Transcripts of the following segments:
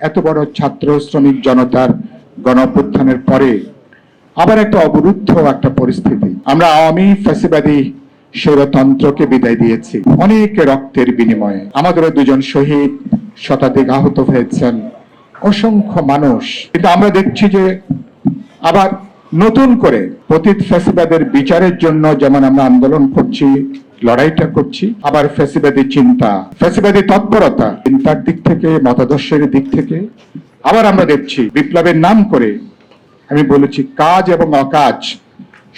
এত বড় ছাত্র শ্রমিক জনতার গণ পরে আবার একটা অবরুদ্ধ একটা পরিস্থিতি। আমরা আওয়ামী ফ্যাসিবাদী স্বৈরতন্ত্রকে বিদায় দিয়েছি, অনেক রক্তের বিনিময়ে। আমাদেরও দুজন শহীদ শতাধিক আহত হয়েছেন, অসংখ্য মানুষ। কিন্তু আমরা দেখছি যে আবার নতুন করে পতিত ফ্যাসিবাদের বিচারের জন্য যেমন আমরা আন্দোলন করছি লড়াইটা করছি। আবার ফ্যাসিবাদী চিন্তা, ফ্যাসিবাদী তৎপরতা, চিন্তার দিক থেকে, মতাদর্শের দিক থেকে। আবার আমরা দেখছি, বিপ্লবের নাম করে আমি বলেছি, কাজ এবং অকাজ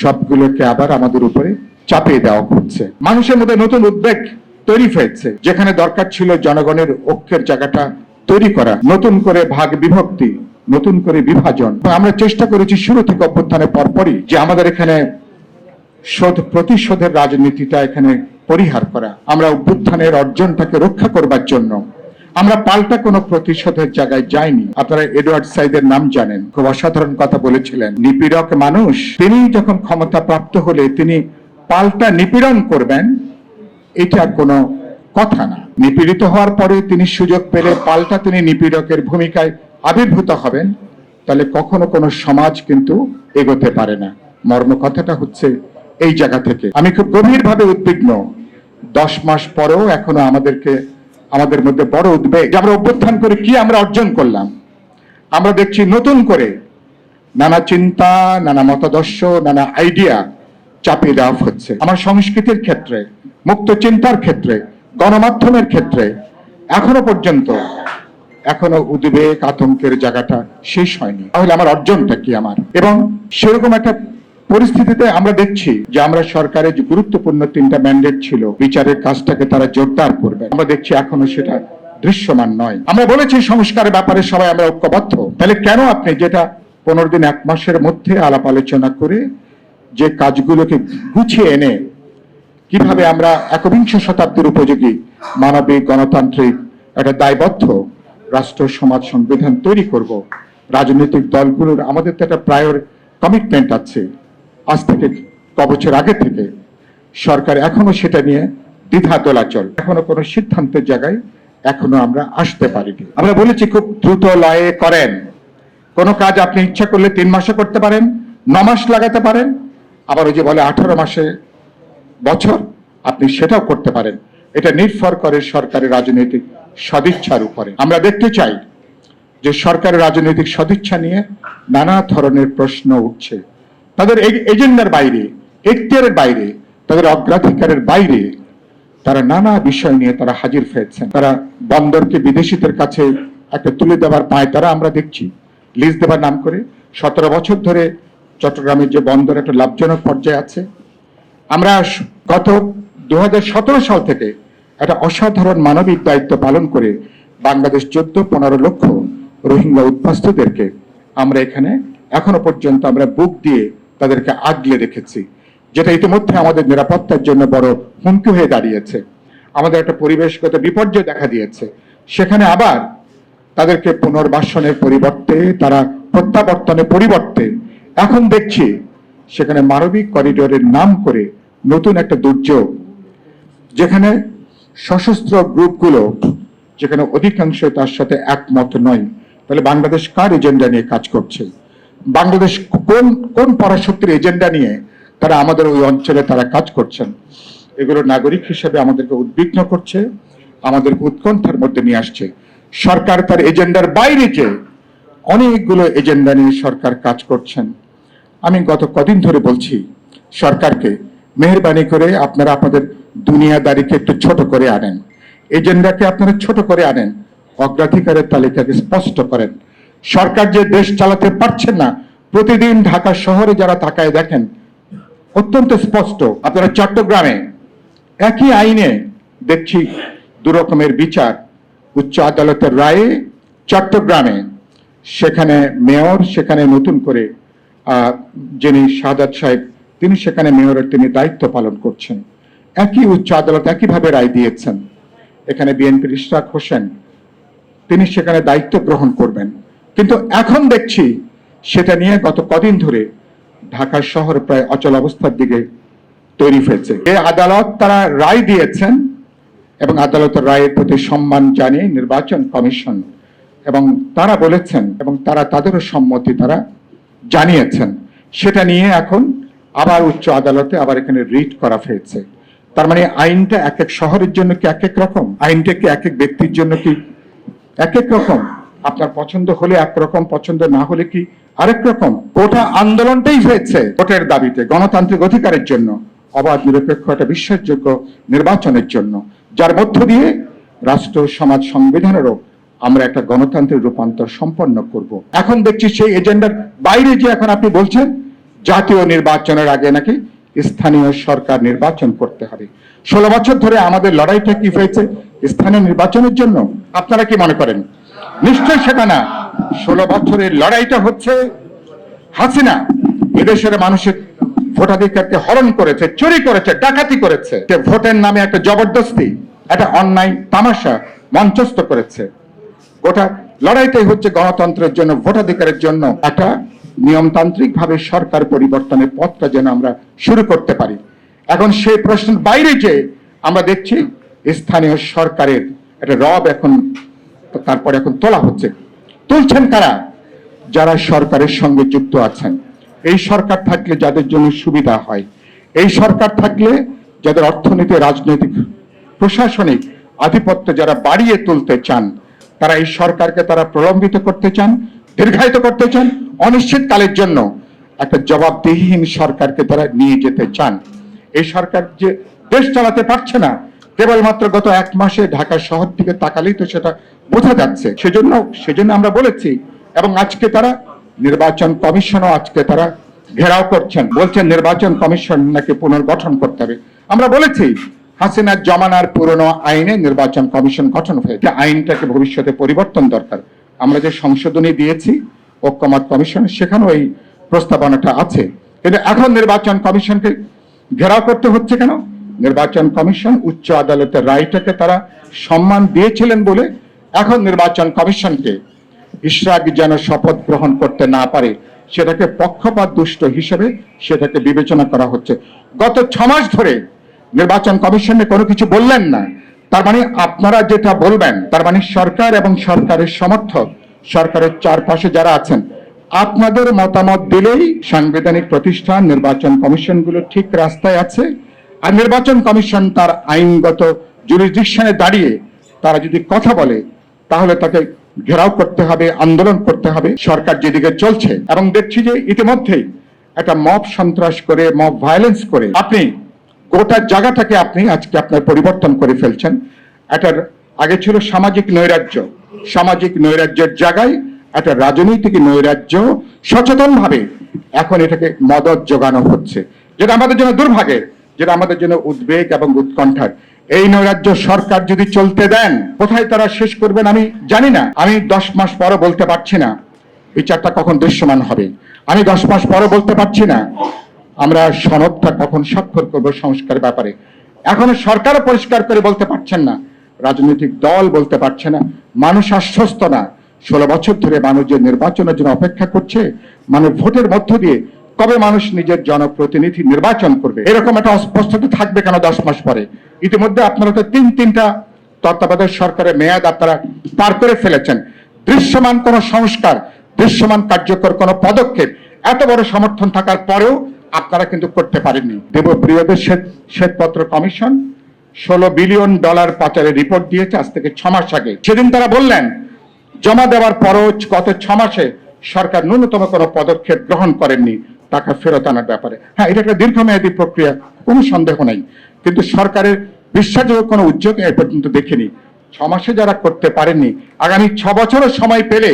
সবগুলোকে আবার আমাদের উপরে চাপিয়ে দেওয়া হচ্ছে। মানুষের মধ্যে নতুন উদ্বেগ তৈরি হয়েছে। যেখানে দরকার ছিল জনগণের ঐক্যের জায়গাটা তৈরি করা, নতুন করে ভাগ বিভক্তি, নতুন করে বিভাজন। আমরা চেষ্টা করেছি শুরু থেকে অভ্যুত্থানের পরপরই যে আমাদের এখানে শোধ প্রতিশোধের রাজনীতিটা এখানে পরিহার করা। আমরা অভ্যুত্থানের অর্জনটাকে রক্ষা করবার জন্য। আমরা পাল্টা কোনো প্রতিশোধের জায়গায় যাইনি। আপনারা এডওয়ার্ড সাইদের নাম জানেন। খুব অসাধারণ কথা বলেছিলেন। নিপীড়ক মানুষ। তিনি যখন ক্ষমতা প্রাপ্ত হলে তিনি পাল্টা নিপীড়ন করবেন, এটা কোনো কথা না। নিপীড়িত হওয়ার পরে তিনি সুযোগ পেলে পাল্টা তিনি নিপীড়কের ভূমিকায় আবির্ভূত হবেন, তাহলে কখনো কোনো সমাজ কিন্তু এগোতে পারে না। মর্ম কথাটা হচ্ছে এই জায়গা থেকে। আমি খুব গভীরভাবে উদ্বিগ্ন। দশ মাস পরেও এখনও আমাদেরকে, আমাদের মধ্যে বড় উদ্বেগ আমরা অভ্যুত্থান করে কি আমরা অর্জন করলাম। আমরা দেখছি নতুন করে নানা চিন্তা, নানা মতাদর্শ, নানা আইডিয়া চাপিয়ে দেওয়া হচ্ছে। আমার সংস্কৃতির ক্ষেত্রে, মুক্ত চিন্তার ক্ষেত্রে, গণমাধ্যমের ক্ষেত্রে এখনও পর্যন্ত, এখনও উদ্বেগ, আতঙ্কের জায়গাটা শেষ হয়নি। তাহলে আমার অর্জনটা কি আমার? এবং সেরকম একটা পরিস্থিতিতে আমরা দেখছি যে আমরা সরকারের যে গুরুত্বপূর্ণ তিনটা ম্যান্ডেট ছিল, বিচারের কাজটাকে তারা জোরদার করবে। আমরা দেখছি এখনও সেটা দৃশ্যমান নয়। আমরা বলেছি সংস্কারের ব্যাপারে সবাই আমরা ঐক্যবদ্ধ। তাহলে কেন আপনি যেটা পনেরো দিন, এক মাসের মধ্যে আলাপ আলোচনা করে যে কাজগুলোকে গুছিয়ে এনে কীভাবে আমরা একবিংশ শতাব্দীর উপযোগী মানবিক, গণতান্ত্রিক একটা দায়বদ্ধ রাষ্ট্র, সমাজ, সংবিধান তৈরি করব। রাজনৈতিক দলগুলোর আমাদের তো একটা প্রায়র কমিটমেন্ট আছে। আজ থেকে ক বছর আগে থেকে সরকার এখনও সেটা নিয়ে দ্বিধা দোলাচল এখনও কোনো সিদ্ধান্তের জায়গায় এখনও আমরা আসতে পারিনি। আমরা বলেছি খুব দ্রুত লয়ে করেন। কোনো কাজ আপনি ইচ্ছা করলে তিন মাসে করতে পারেন, ন মাস লাগাতে পারেন, আবার ওই যে বলে আঠারো মাসে বছর, আপনি সেটাও করতে পারেন। এটা নির্ভর করে সরকারের রাজনৈতিক সদিচ্ছার উপরে। আমরা দেখতে চাই যে সরকারের রাজনৈতিক সদিচ্ছা নিয়ে নানা ধরনের প্রশ্ন উঠছে। তাদের এজেন্ডার বাইরে, এখতিয়ারের বাইরে, তাদের অগ্রাধিকারের বাইরে তারা নানা বিষয় নিয়ে তারা হাজির হয়েছেন। তারা বন্দরকে বিদেশিদের কাছে একটা তুলে দেওয়ার পায় তারা আমরা দেখছি। লিজ দেওয়ার নাম করে সতেরো বছর ধরে চট্টগ্রামের যে বন্দর একটা লাভজনক পর্যায়ে আছে। আমরা গত দু হাজার সতেরো সাল থেকে একটা অসাধারণ মানবিক দায়িত্ব পালন করে বাংলাদেশ চোদ্দ, পনেরো লক্ষ রোহিঙ্গা উদ্বাস্তুদেরকে আমরা এখানে এখনও পর্যন্ত আমরা বুক দিয়ে তাদেরকে আগলে রেখেছি, যেটা ইতিমধ্যে আমাদের নিরাপত্তার জন্য বড় হুমকি হয়ে দাঁড়িয়েছে। আমাদের একটা পরিবেশগত বিপর্যয় দেখা দিয়েছে। সেখানে আবার তাদেরকে পুনর্বাসনের পরিবর্তে, তারা প্রত্যাবর্তনের পরিবর্তে এখন দেখছি সেখানে মানবিক করিডোরের নাম করে নতুন একটা দুর্যোগ, যেখানে সশস্ত্র গ্রুপগুলো, যেখানে অধিকাংশ তার সাথে একমত নয়। তাহলে বাংলাদেশ কার এজেন্ডা নিয়ে কাজ করছে? বাংলাদেশ কোন কোন পরাশক্তির এজেন্ডা নিয়ে তারা আমাদের ওই অঞ্চলে তারা কাজ করছেন, এগুলো নাগরিক হিসেবে আমাদেরকে উদ্বিগ্ন করছে আমাদের উৎকণ্ঠার মধ্যে নিয়ে আসছে। সরকার তার এজেন্ডার বাইরে যে অনেকগুলো এজেন্ডা নিয়ে সরকার কাজ করছেন। আমি গত কদিন ধরে বলছি, সরকারকে মেহরবানি করে আপনারা আপনাদের দুনিয়াদারিকে একটু ছোট করে আনেন। এজেন্ডাকে আপনারা ছোট করে আনেন। অগ্রাধিকারের তালিকাকে স্পষ্ট করেন। সরকার যে দেশ চালাতে পারছেন না, প্রতিদিন ঢাকা শহরে যারা তাকায় দেখেন, অত্যন্ত স্পষ্ট, আপনারা চট্টগ্রামে একই আইনে দেখছি দু রকমের বিচার। উচ্চ আদালতের রায়ে চট্টগ্রামে, সেখানে মেয়র, সেখানে নতুন করে যিনি সাদাত সাহেব, তিনি সেখানে মেয়রের তিনি দায়িত্ব পালন করছেন। একই উচ্চ আদালত একইভাবে রায় দিয়েছেন। এখানে বিএনপির ইশরাক হোসেন, তিনি সেখানে দায়িত্ব গ্রহণ করবেন। কিন্তু এখন দেখছি সেটা নিয়ে গত কদিন ধরে ঢাকা শহর প্রায় অচল অবস্থার দিকে তৈরি হয়েছে। এই আদালত তারা রায় দিয়েছেন এবং আদালতের রায়ের প্রতি সম্মান জানিয়ে নির্বাচন কমিশন এবং তারা বলেছেন এবং তারা তাদেরও সম্মতি তারা জানিয়েছেন। সেটা নিয়ে এখন আবার উচ্চ আদালতে আবার এখানে রিট করা হয়েছে। তার মানে আইনটা এক এক শহরের জন্য কি এক এক রকম? আইনটা কি এক এক ব্যক্তির জন্য কি এক এক রকম? আপনার পছন্দ হলে একরকম পছন্দ না হলে কি আরেক রকম? গোটা আন্দোলনটাই হয়েছে ভোটের দাবিতে, গণতান্ত্রিক অধিকারের জন্য, অবাধ, নিরপেক্ষ একটা বিশ্বাসযোগ্য নির্বাচনের জন্য। যার মধ্য দিয়ে রাষ্ট্র, সমাজ, সংবিধানেরও আমরা একটা গণতান্ত্রিক রূপান্তর সম্পন্ন করব। এখন দেখছি সেই এজেন্ডার বাইরে যে এখন আপনি বলছেন, জাতীয় নির্বাচনের আগে নাকি স্থানীয় সরকার নির্বাচন করতে হবে। ষোলো বছর ধরে আমাদের লড়াইটা কি হয়েছে স্থানীয় নির্বাচনের জন্য? আপনারা কি মনে করেন? নিশ্চয় সেটা না ষোলো বছরের লড়াইটা হচ্ছে হাসিনা এদেশের মানুষের ভোটাধিকারকে হরণ করেছে, চুরি করেছে, ডাকাতি করেছে। ভোটের নামে একটা জবরদস্তি, একটা অন্যায়, তামাশা মঞ্চস্থ করেছে। গোটা লড়াইটাই হচ্ছে গণতন্ত্রের জন্য, ভোটাধিকারের জন্য একটা নিয়মতান্ত্রিক ভাবে সরকার পরিবর্তনের পথটা যেন আমরা শুরু করতে পারি। এখন সেই প্রশ্নের বাইরে যে আমরা দেখছি স্থানীয় সরকারের একটা রব এখন তারপরে এখন তোলা হচ্ছে। তুলছেন কারা? যারা সরকারের সঙ্গে যুক্ত আছেন। এই সরকার থাকলে যাদের জন্য সুবিধা হয়। এই সরকার থাকলে যাদের অর্থনীতি, রাজনৈতিক, প্রশাসনিক আধিপত্য যারা বাড়িয়ে তুলতে চান, তারা এই সরকারকে তারা প্রলম্বিত করতে চান, দীর্ঘায়িত করতে চান, অনিশ্চিতকালের জন্য একটা জবাবদিহীন সরকারকে তারা নিয়ে যেতে চান। এই সরকার যে দেশ চালাতে পারছে না, কেবলমাত্র গত এক মাসে ঢাকা শহর থেকে তাকালেই তো সেটা বোঝা যাচ্ছে। সেজন্য সেজন্য আমরা বলেছি, এবং আজকে তারা নির্বাচন কমিশনও আজকে তারা ঘেরাও করছেন। বলছেন নির্বাচন কমিশন নাকি পুনর্গঠন করতে হবে। আমরা বলেছি হাসিনার জমানার পুরনো আইনে নির্বাচন কমিশন গঠন হয়েছে। আইনটাকে ভবিষ্যতে পরিবর্তন দরকার। আমরা যে সংশোধনী দিয়েছি, ঐক্যমত কমিশন, সেখানেও এই প্রস্তাবনাটা আছে। কিন্তু এখন নির্বাচন কমিশনকে ঘেরাও করতে হচ্ছে কেন? নির্বাচন কমিশন উচ্চ আদালতের রায়টাকে তারা সম্মান দিয়েছিলেন বলে এখন নির্বাচন কমিশনকে ইশরাক যেন শপথ গ্রহণ করতে না পারে, সেটাকে পক্ষপাত দুষ্ট হিসেবে সেটাকে বিবেচনা করা হচ্ছে। গত ছ মাস ধরে নির্বাচন কমিশনে কোনো কিছু বললেন না। তার মানে আপনারা যেটা বলবেন, তার মানে সরকার এবং সরকারের সমর্থক, সরকারের চারপাশে যারা আছেন, আপনাদের মতামত দিলেই সাংবিধানিক প্রতিষ্ঠান, নির্বাচন কমিশনগুলো ঠিক রাস্তায় আছে। আর নির্বাচন কমিশন তার আইনগত জুরিডিকশনে দাঁড়িয়ে তারা যদি কথা বলে তাহলে তাকে ঘেরাও করতে হবে, আন্দোলন করতে হবে, সরকার যেদিকে চলছে। এবং দেখছি যে ইতিমধ্যেই একটা মব সন্ত্রাস করে, মব ভায়োলেন্স করে আপনি গোটা জায়গাটাকে আপনি আজকে আপনার পরিবর্তন করে ফেলছেন। এটার আগে ছিল সামাজিক নৈরাজ্য। সামাজিক নৈরাজ্যের জায়গায় একটা রাজনৈতিক নৈরাজ্য সচেতনভাবে এখন এটাকে মদত যোগানো হচ্ছে। যেটা আমাদের জন্য দুর্ভাগ্যের। যেটা আমাদের জন্য উদ্বেগ এবং উৎকণ্ঠার। এই নৈরাজ্য সরকার যদি চলতে দেন, কোথায় তারা শেষ করবেন আমি জানি না। আমি দশ মাস পরও বলতে পারছি না। বিচারটা কখন দৃশ্যমান হবে? আমি দশ মাস পরও বলতে পারছি না। আমরা সনদটা কখন স্বাক্ষর করব সংস্কারের ব্যাপারে। এখনও সরকারও পরিষ্কার করে বলতে পারছেন না। রাজনৈতিক দল বলতে পারছে না। মানুষ আশ্বস্ত না। ষোলো বছর ধরে মানুষ যে নির্বাচনের জন্য অপেক্ষা করছে মানে ভোটের মধ্য দিয়ে কবে মানুষ নিজের জনপ্রতিনিধি নির্বাচন করবে? এরকম একটা অস্পষ্টতা থাকবে কেন দশ মাস পরে? ইতিমধ্যে আপনারা তো তিন তিনটা তত্ত্বাবধায়ক সরকারের মেয়াদ আপনারা পার করে ফেলেছেন। দৃশ্যমান কোন সংস্কার, দৃশ্যমান কার্যকর কোন পদক্ষেপ, এত বড় সমর্থন থাকার পরেও আপনারা কিন্তু করতে পারেননি। দেবপ্রিয়দের শ্বেত, শ্বেতপত্র কমিশন ষোলো বিলিয়ন ডলার পাচারের রিপোর্ট দিয়েছে আজ থেকে ছ মাস আগে। সেদিন তারা বললেন, জমা দেওয়ার পরও গত ছ মাসে সরকার ন্যূনতম কোনো পদক্ষেপ গ্রহণ করেননি। টাকা ফেরত আনার ব্যাপারে। হ্যাঁ এটা একটা দীর্ঘমেয়াদী প্রক্রিয়া, কোনো সন্দেহ নাই। কিন্তু সরকারের বিশ্বাসযোগ্য কোনো উদ্যোগ এ পর্যন্ত দেখিনি। ছ মাসে যারা করতে পারেননি, আগামী ছ বছরের সময় পেলে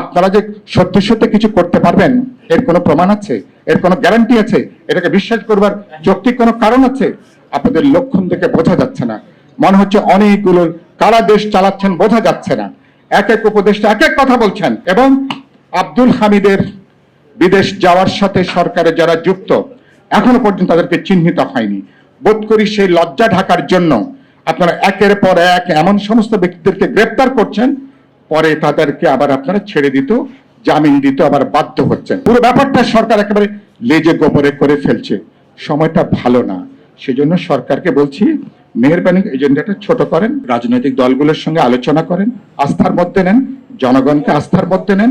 আপনারা যে সত্যি সত্যি কিছু করতে পারবেন, এর কোনো প্রমাণ আছে? এর কোনো গ্যারান্টি আছে? এটাকে বিশ্বাস করবার যৌক্তিক কোনো কারণ আছে? আপনাদের লক্ষণ দেখে বোঝা যাচ্ছে না। মনে হচ্ছে অনেকগুলো কারা দেশ চালাচ্ছেন বোঝা যাচ্ছে না। এক এক উপদেষ্টা এক এক কথা বলছেন এবং আব্দুল হামিদের বিদেশ যাওয়ার সাথে সরকারের যারা যুক্ত, এখনও পর্যন্ত তাদেরকে চিহ্নিত হয়নি। বোধ করি সেই লজ্জা ঢাকার জন্য আপনারা একের পর এক এমন সমস্ত ব্যক্তিদেরকে গ্রেপ্তার করছেন, পরে তাদেরকে আবার আপনারা ছেড়ে দিত, জামিন দিত, আবার বাধ্য হচ্ছেন। পুরো ব্যাপারটা সরকার একেবারে লেজে গোপরে করে ফেলছে। সময়টা ভালো না। সেজন্য সরকারকে বলছি, মেহরবানি এজেন্ডাটা ছোট করেন, রাজনৈতিক দলগুলোর সঙ্গে আলোচনা করেন, আস্থার মধ্যে নেন, জনগণকে আস্থার মধ্যে নেন।